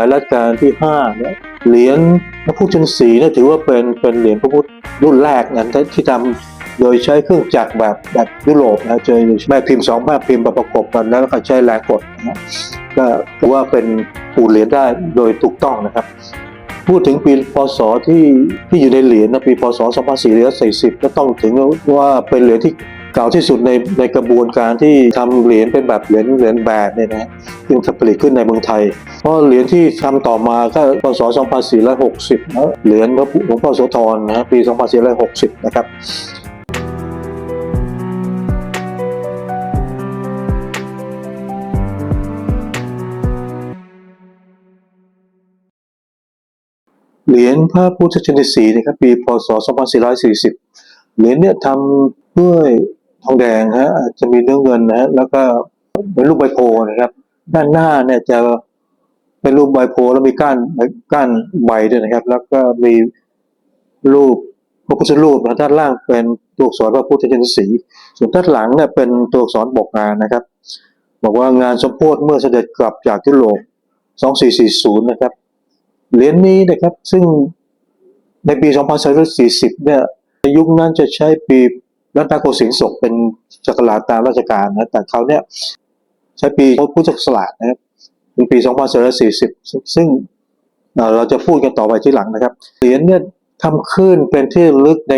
มัยรัชกาลที่ห้าเนี่ยเหรียญพระพุทธชินสีเนี่ยถือว่าเป็นเป็นเหรียญพระพุทธรุ่นแรกนะที่ที่ทำโดยใช้เครื่องจักรแบบแบบยุโรปนะเจอแม่พิมพ์สองแม่พิมพ์ประกบกันแล้วก็ใช้แรงกดนะก็ถือว่าเป็นปูเหรียญได้โดยถูกต้องนะครับ พูดถึงปีพศที่ที่อยู่ในเหรียญนะปีพศ 2440 ก็ต้องถึงว่าเป็นเหรียญที่เก่าที่สุดในในกระบวนการที่ทำเหรียญเป็นแบบเหรียญเหรียญแบบเนี่ยนะซึ่งผลิตขึ้นในเมืองไทย เพราะเหรียญที่ทำต่อมาก็พศ 2460นะเหรียญพระหลวงพ่อโสธรนะปี 2460 นะครับเหรียญพระพุทธชินสีนะครับปีพศ 2440 เหรียญเนี่ยทำด้วยทองแดงฮะจะมีเนื้อเงินนะฮะแล้วก็เป็นรูปใบโพนะครับ ด้านหน้าเนี่ยจะ เป็นรูปใบโพแล้วมีก้านก้านใบด้วยนะครับ แล้วก็มีรูปพระพุทธรูปนด้านล่างเป็นตัวอักษรพระพุทธชินสีส่วนด้านหลังเนี่ยเป็นตัวอักษรบอกงานนะครับ บอกว่างานสมโพธิเมื่อเสด็จกลับจากยุโรป2440 นะครับเหรียญนี้นะครับซึ่งในปี 2440 เนี่ยในยุคนั้นจะใช้ปีรัตนโกสินทร์ศกเป็นจักราตามราชการนะแต่เขาเนี่ยใช้ปีพุทธศักราชนะครับ เป็นปี 2440ซึ่งซึ่งเราจะพูดกันต่อไปที่หลังนะครับ เหรียญเนี่ยทำขึ้นเป็นที่ลึกใน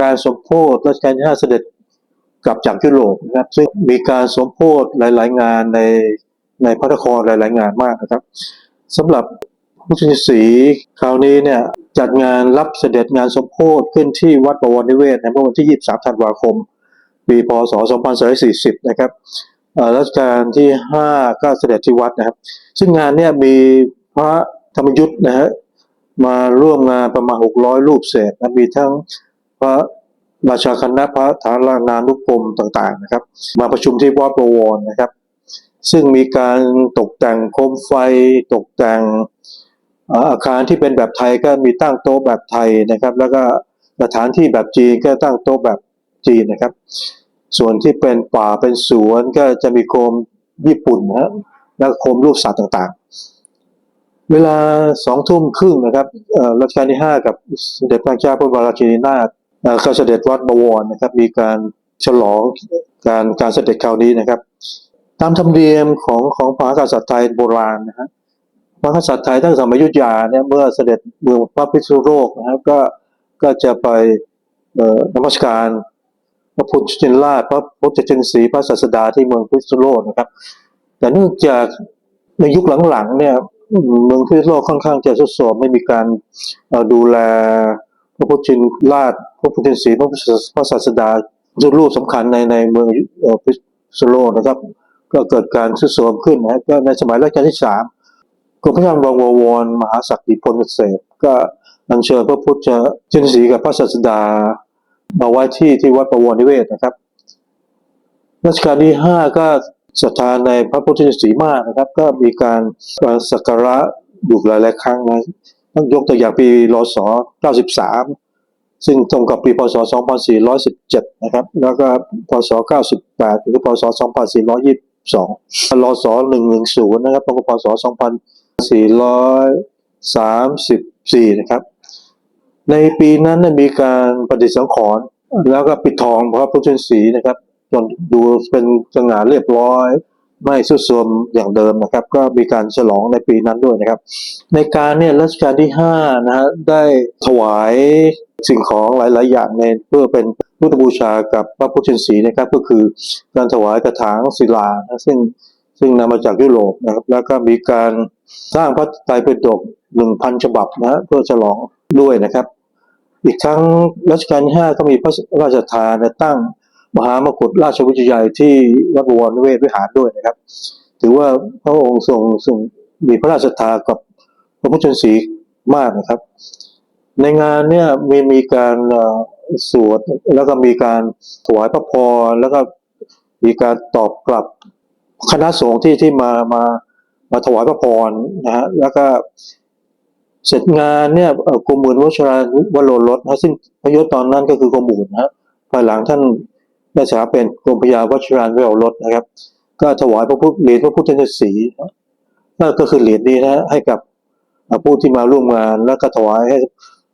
การสมโพธิรัชกาลที่5เสด็จกลับจากยุโรปนะครับ ซึ่งมีการสมโพธิหลาย ๆ งานในในพระนครหลาย ๆ งานมากนะครับสำหรับพุทธชินสีคราวนี้เนี่ยจัดงานรับเสด็จงานสมโพธิขึ้นที่วัดประวรนิเวศในเมื่อวันที่ 23 ธันวาคม ปี พศ 2440 นะครับ รัชกาลที่5ก็เสด็จที่วัดนะครับ ซึ่งงานเนี่ยมีพระธรรมยุทธ์นะฮะมาร่วมงานประมาณ600รูปเศษนะมีทั้งพระราชาคณะพระฐานานานุกรมต่างๆนะครับ มาประชุมที่วัดประวรนะครับ ซึ่งมีการตกแต่งโคมไฟตกแต่งอาอาคารที่เป็นแบบไทยก็มีตั้งโต๊ะแบบไทยนะครับ แล้วก็สถานที่แบบจีนก็ตั้งโต๊ะแบบจีนนะครับ ส่วนที่เป็นป่าเป็นสวนก็จะมีโคมญี่ปุ่นนะฮะแล้วก็โคมรูปสัตว์ต่างๆ เวลาสองทุ่มครึ่งนะครับรัชกาลที่ห้ากับสเด็จพระเจ้าพระบรมราชินีนาถเอ่อก็เสด็จวัดบวรนะครับ มีการฉลองการการเสด็จคราวนี้นะครับ ตามธรรมเนียมของของพระมหากษัตริย์ไทยโบราณนะฮะพระกษัตริย์ไทยตั้งสมัยยุทธยาเนี่ยเมื่อเสด็จเมืองพระพิษณุโลกนะครับก็ก็จะไปนมัสการ พระพุทธชินราชพระพุทธชินสีพระศาสดาที่เมืองพิษณุโลกนะครับ แต่เนื่องจากในยุคหลังๆเนี่ยเมืองพิษณุโลกค่อนข้างจะทรุดโทรมไม่มีการดูแลพระพุทธชินราชพระพุทธชินสีพระพระศาสดารูปสำคัญในในเมืองพิษณุโลกนะครับ ก็เกิดการทรุดโทรมขึ้นนะก็ในสมัยรัชกาลที่สามกรมพระยานบวรวรมหาศักดิพลเกษตรก็อัญเชิญพระพุทธชินสีกับพระศาสดา มาไว้ที่ที่วัดประวรนิเวศนะครับรัชกาลที่ห้าก็ศรัทธาในพระพุทธชินสีห์มากนะครับ ก็มีการสักการะอยู่หลายๆครั้งนะต้องยกตัวอย่างปีรศ93 ซึ่งตรงกับปีพศ 2417 นะครับ แล้วก็พศ 98หรือพศ 2422รศ110 นะครับตรงกับพศ 2434 นะครับ ในปีนั้นน่ะมีการประดิษฐ์สังขรณ์แล้วก็ปิดทองพระพุทธชินสีห์นะครับ จนดูเป็นสง่าเรียบร้อย ไม่สุดโทรมอย่างเดิมนะครับ ก็มีการฉลองในปีนั้นด้วยนะครับ ในการเนี่ยรัชกาลที่ห้านะฮะได้ถวายสิ่งของหลาย ๆ อย่างในเพื่อเป็นพุทธบูชากับพระพุทธชินสีห์นะครับ ก็คือการถวายกระถางศิลานะซึ่งซึ่งนำมาจากยุโรปนะครับ แล้วก็มีการสร้างพระไตรปิฎกหนึ่งพันฉบับนะฮะเพื่อฉลอง ด้วยนะครับ อีกทั้งรัชกาลที่ห้าก็มีพระราชทานตั้งมหามกุฎราชวิทยาลัยที่วัดบวรนิเวศวิหารด้วยนะครับ ถือว่าพระองค์ทรงทรงมีพระราชทานกับพระพุทธชนสีมากนะครับ ในงานเนี่ยมีมีการสวดแล้วก็มีการถวายพระพรแล้วก็มีการตอบกลับคณะสงฆ์ที่ที่มามามาถวายพระพรนะฮะแล้วก็ เสร็จงานเนี่ยกรมหมื่นวชราวโรรสนะซึ่งพยศตอนนั้นก็คือกรมหมื่นนะภายหลังท่านได้สาเป็นกรมพยาวชราวโรรสนะครับ ก็ถวายพระพุทธเหรียญพระพุทธชินสีนะก็ก็คือเหรียญนี้นะให้กับผู้ที่มาร่วมงานแล้วก็ถวายให้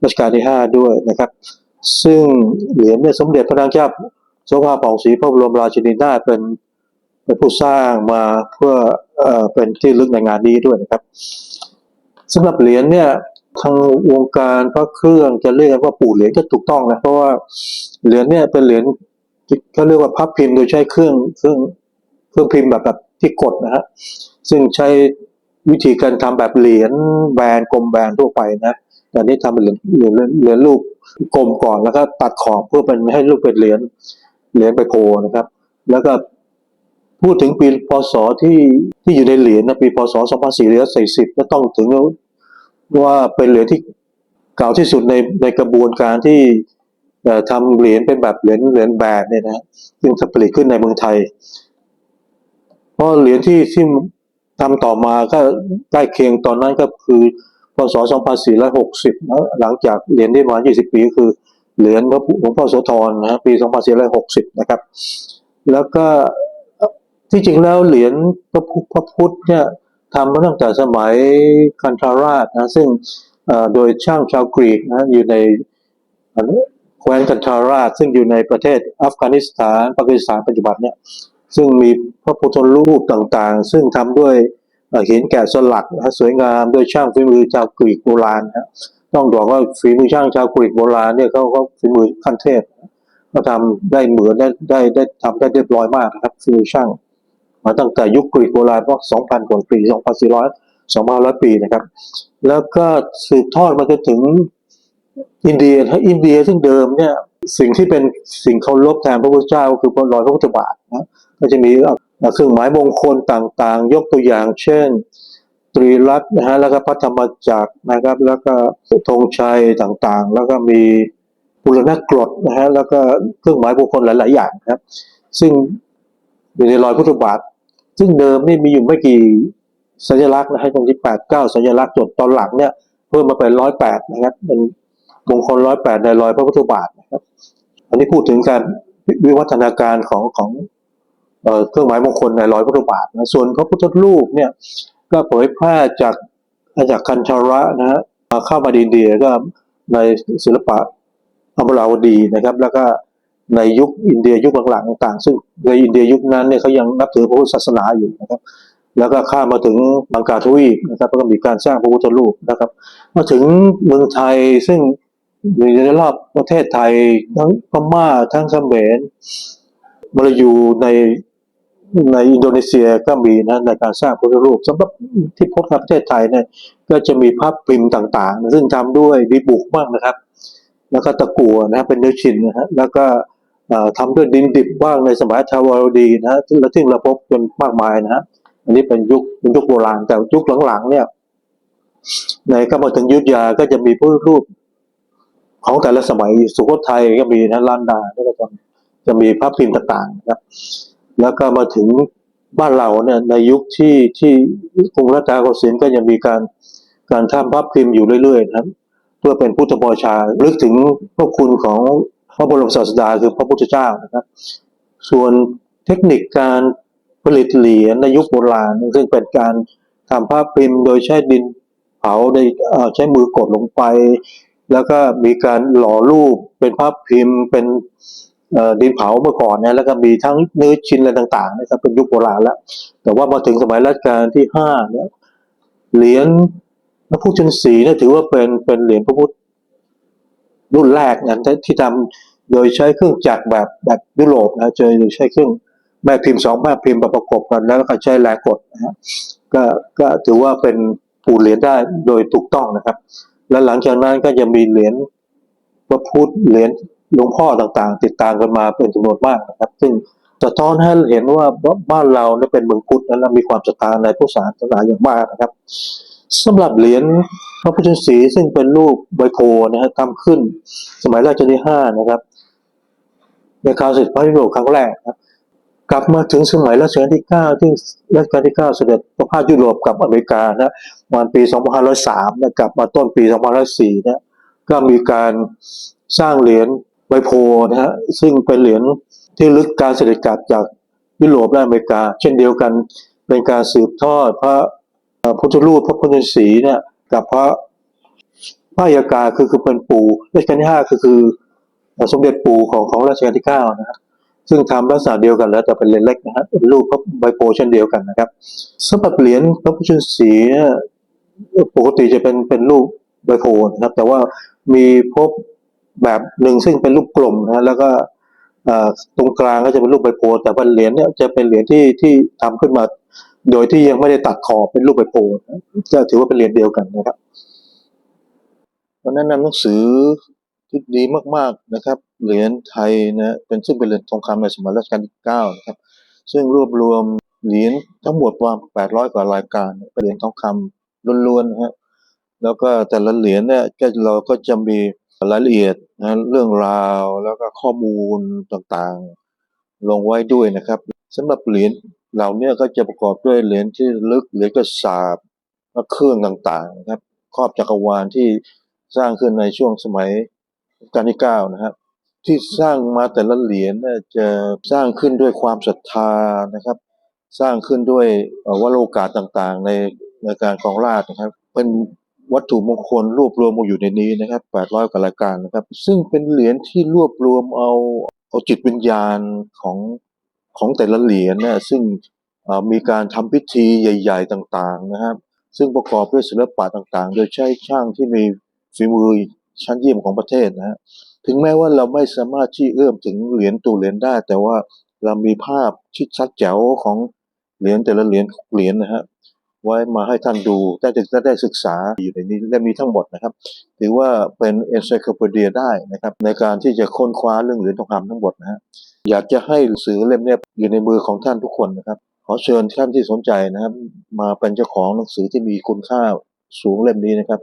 รัชกาลที่ห้าด้วยนะครับ ซึ่งเหรียญเนี่ยสมเด็จพระนางเจ้าทรงพระผ่องศรีพระบรมราชินีนาถเป็นเป็นผู้สร้างมาเพื่อเอ่อเป็นที่ลึกในงานนี้ด้วยนะครับ สำหรับเหรียญเนี่ยทางวงการพระเครื่องจะเรียกว่าปู่เหรียญก็ถูกต้องนะเพราะว่าเหรียญเนี่ยเป็นเหรียญที่เขาเรียกว่าพับพิมพ์โดยใช้เครื่องเครื่องเครื่องพิมพ์แบบแบบที่กดนะฮะซึ่งใช้วิธีการทำแบบเหรียญแบนกลมแบนทั่วไปนะแต่อันนี้ทำเป็นเหรียญเหรียญเหรียญรูปกลมก่อนแล้วก็ตัดขอบเพื่อเป็นให้รูปเป็นเหรียญเหรียญไปโพนะครับ แล้วก็ พูดถึงปีพศที่ที่อยู่ในเหรียญนะปีพศ 2440ก็ต้องถึงว่าเป็นเหรียญที่เก่าที่สุดในในกระบวนการที่เอ่อทำเหรียญเป็นแบบเหรียญเหรียญแบบเนี่ยนะซึ่งผลิตขึ้นในเมืองไทย เพราะเหรียญที่ที่ทำต่อมาก็ใกล้เคียงตอนนั้นก็คือพศ 2460นะหลังจากเหรียญได้มา 20 ปีก็คือเหรียญพระหลวงพ่อโสธรนะฮะปี 2460 นะครับ แล้วก็ ที่จริงแล้วเหรียญพระพุทธพระพุทธเนี่ยทำมาตั้งแต่สมัยคันธาราชนะซึ่งโดยช่างชาวกรีกนะอยู่ในแคว้นคันธาราช ซึ่งอยู่ในประเทศอัฟกานิสถานปากีสถานปัจจุบันเนี่ยซึ่งมีพระพุทธรูปต่างๆ ซึ่งทำด้วยหินแกะสลักนะสวยงามด้วยช่างฝีมือชาวกรีกโบราณนะต้องบอกว่าฝีมือช่างชาวกรีกโบราณเนี่ยเขาเขาฝีมือขั้นเทพเขาทำได้เหมือนได้ได้ได้ทำได้เรียบร้อยมากนะครับฝีมือช่าง มาตั้งแต่ยุคกรีกโบราณพวก2,000กว่าปี2,400 2,500 ปีนะครับ แล้วก็สืบทอดมาจนถึงอินเดียถ้าอินเดียซึ่งเดิมเนี่ยสิ่งที่เป็นสิ่งเคารพแทนพระพุทธเจ้าก็คือรอยพระพุทธบาทนะก็จะมีเครื่องหมายมงคลต่างๆ ยกตัวอย่าง เช่น ตรีรัตน์นะฮะแล้วก็พระธรรมจักรนะครับ แล้วก็ธงชัยต่างๆ แล้วก็มีบุรณะกรดนะฮะแล้วก็เครื่องหมายมงคลหลายๆอย่างครับ ซึ่งอยู่ในรอยพุทธบาท ซึ่งเดิมนี่มีอยู่ไม่กี่สัญลักษณ์นะฮะตรงที่แปดเก้าสัญลักษณ์จนตอนหลังเนี่ยเพิ่มมาเป็นร้อยแปดนะครับเป็นมงคลร้อยแปดในรอยพระพุทธบาทนะครับอันนี้พูดถึงการวิวัฒนาการของของเออเครื่องหมายมงคลในร้อยพระพุทธบาทนะส่วนพระพุทธรูปเนี่ยก็เผยแพร่จากจากคันชาระนะฮะมาเข้ามาอินเดียก็ในศิลปะอัมราวดีนะครับ แล้วก็ ในยุคอินเดียยุคหลังๆต่างซึ่งในอินเดียยุคนั้นเนี่ยเขายังนับถือพระพุทธศาสนาอยู่นะครับแล้วก็ข้ามมาถึงบังกาทวีปนะครับก็มีการสร้างพระพุทธรูปนะครับมาถึงเมืองไทยซึ่งอยู่ในรอบประเทศไทยทั้งพม่าทั้งเขมรมาลายูในในอินโดนีเซียก็มีนะในการสร้างพระพุทธรูปสำหรับที่พบในประเทศไทยเนี่ยก็จะมีภาพพิมพ์ต่างๆ ซึ่งทำด้วยดีบุกบ้างนะครับ แล้วก็ตะกั่วนะเป็นเนื้อชิ้นนะฮะแล้วก็ ทำด้วยดินดิบบ้างในสมัยทาวารดีนะฮะและซึ่เราพบกันมากมายนะฮะอันนี้เป็นยุคเป็นยุคโบราณแต่ยุคหลังๆ เนี่ย ในก็มาถึงยุทธยาก็จะมีพูรูปของแต่ละสมัยสุโขทัยก็มีนะล้านดาแล้วก็จะจะมีภาพพิมพ์ต่างๆนะครับแล้วก็มาถึงบ้านเราเนี่ยในยุคที่ที่กรุงรัตนโกสินทร์ก็ยังมีการการทำภาพพิมพ์อยู่เรื่อยๆนะครับเพื่อเป็นพุทธบูชาลึกถึงพระคุณของ ระบรมศาสดาคือพระพุทธเจ้านะครับ ส่วนเทคนิคการผลิตเหรียญในยุคโบราณ ซึ่งเป็นการทำภาพพิมพ์โดยใช้ดินเผาในเอ่อใช้มือกดลงไป แล้วก็มีการหล่อรูปเป็นภาพพิมพ์เป็นดินเผาเมื่อก่อนเนี่ยแล้วก็มีทั้งเนื้อชิ้นอะไรต่างๆนะครับเป็นยุคโบราณแล้ว แต่ว่ามาถึงสมัยรัชกาลที่ห้าเนี่ยเหรียญพระพุทธชินสีเนี่ยถือว่าเป็นเป็นเหรียญพระพุทธ รุ่นแรกนะที่ที่ทำโดยใช้เครื่องจักรแบบแบบยุโรปนะโดยโดยใช้เครื่องแม่พิมพ์สองแม่พิมพ์มาประกบกันแล้วก็ใช้แรงกดนะฮะก็ก็ถือว่าเป็นปูเหรียญได้โดยถูกต้องนะครับ และหลังจากนั้นก็จะมีเหรียญพระพุทธเหรียญหลวงพ่อต่างๆ ติดตามกันมาเป็นจำนวนมากนะครับ ซึ่งสะท้อนให้เห็นว่าบ้านเราเนี่ยเป็นเมืองพุทธและมีความศรัทธาในพุทธศาสนาอย่างมากนะครับ สำหรับเหรียญพระพุทธศรีซึ่งเป็นรูปใบโพธิ์นะฮะทำขึ้น สมัยรัชกาลที่ห้านะครับ ในคราวเสด็จพระยุโรปครั้งแรกนะครับกลับมาถึงสมัยรัชกาลที่เก้าที่รัชกาลที่เก้าเสด็จประพาสยุโรปกับอเมริกานะประมาณปี2503นะกลับมาต้นปี2504นะก็มีการสร้างเหรียญไวโพนะฮะซึ่งเป็นเหรียญที่ลึกการเสด็จกลับจากยุโรปและอเมริกา เช่นเดียวกันเป็นการสืบทอดพระ พุทธรูปพระพุทธศีเนี่ยกับพระพระอัยกาคือคือเป็นปู่รัชกาลที่ห้าคือคือสมเด็จปู่ของของรัชกาลที่เก้านะครับซึ่งทำลักษณะเดียวกันแล้วแต่เป็นเหรียญเล็กนะฮะเป็นรูปพระใบโพเช่นเดียวกันนะครับสำหรับเหรียญพระพุทธศีปกติจะเป็นเป็นรูปใบโพนะครับ แต่ว่ามีพบแบบหนึ่งซึ่งเป็นรูปกลมนะฮะแล้วก็ตรงกลางก็จะเป็นรูปใบโพแต่ว่าเหรียญเนี่ยจะเป็นเหรียญที่ที่ทำขึ้นมา โดยที่ยังไม่ได้ตัดขอบเป็นรูปใบโพธิ์นะถือว่าเป็นเหรียญเดียวกันนะครับวันนั้นนำหนังสือที่ดีมากๆนะครับ เหรียญไทยนะเป็นซึ่งเป็นเหรียญทองคำในสมัยรัชกาลที่เก้านะครับ ซึ่งรวบรวมเหรียญทั้งหมดประมาณ800 กว่ารายการเป็นเหรียญทองคำล้วนๆนะฮะแล้วก็แต่ละเหรียญเนี่ยก็เราก็จะมีรายละเอียดนะเรื่องราวแล้วก็ข้อมูลต่างๆ ลงไว้ด้วยนะครับสำหรับเหรียญ เหล่านี้ก็จะประกอบด้วยเหรียญที่ลึกเหรียญกระสาบและเครื่องต่างๆนะครับครอบจักรวาลที่สร้างขึ้นในช่วงสมัยกาลที่เก้านะครับที่สร้างมาแต่ละเหรียญจะสร้างขึ้นด้วยความศรัทธานะครับ สร้างขึ้นด้วยวโรกาสต่างๆ ในในการของราชนะครับ เป็นวัตถุมงคลรวบรวมมาอยู่ในนี้นะครับ800กว่ารายการนะครับ ซึ่งเป็นเหรียญที่รวบรวมเอาเอาจิตวิญญาณของ ของแต่ละเหรียญเนี่ยซึ่งมีการทำพิธีใหญ่ ๆ ต่างๆนะครับ ซึ่งประกอบด้วยศิลปะต่างๆ โดยใช้ช่างที่มีฝีมือชั้นเยี่ยมของประเทศนะฮะถึงแม้ว่าเราไม่สามารถที่เอื้อมถึงเหรียญตัวเหรียญได้ แต่ว่าเรามีภาพชิดชัดแจ๋วของเหรียญแต่ละเหรียญเหรียญนะฮะไว้มาให้ท่านดูได้จะได้ศึกษาอยู่ในนี้และมีทั้งหมดนะครับ ถือว่าเป็น encyclopedia ได้นะครับ ในการที่จะค้นคว้าเรื่องเหรียญทองคำทั้งหมดนะฮะ อยากจะให้หนังสือเล่มนี้อยู่ในมือของท่านทุกคนนะครับ ขอเชิญท่านที่สนใจนะครับ มาเป็นเจ้าของหนังสือที่มีคุณค่าสูงเล่มนี้นะครับ